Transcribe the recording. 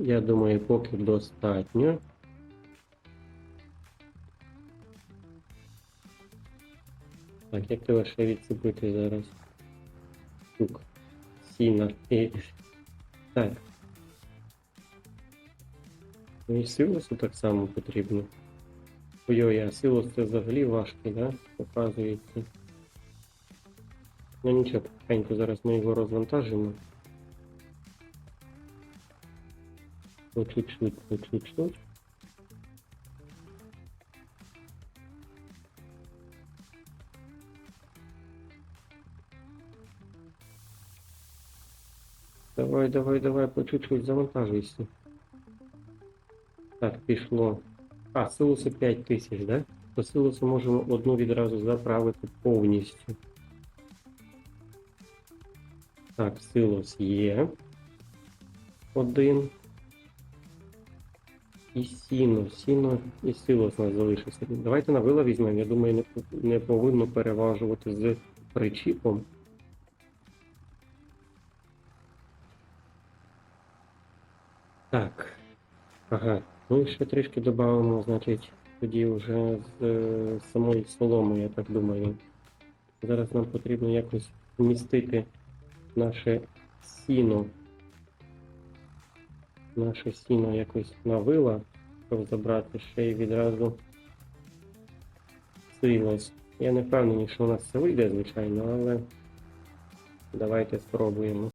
Я думаю, поки достатньо. Так, як тебе ще відцепити зараз? Тук. Сіна. І... Так. Ну і силосу так само потрібно. Ой-ой, а силос це взагалі важкий, да? Показується. Ну нічого, потихеньку зараз ми його розвантажимо. По чуть-чуть, по чуть-чуть. Давай, давай, давай, по чуть-чуть завантажуйся. Так, пішло. А, силуси 5000, да? По силусу можемо одну відразу заправити повністю. Так, силус є. Один. І сіно, сіно і силос нас залишився. Давайте на вила візьмемо. Я думаю, не, не повинно переважувати з причіпом. Так. Ага. Ну і ще трішки додамо, значить, тоді вже з е, самої соломи, я так думаю. Зараз нам потрібно якось вмістити наше сіно. Наше сіно якось на вила, щоб забрати ще й відразу силос. Я не впевнений, що у нас це вийде, звичайно, але давайте спробуємо.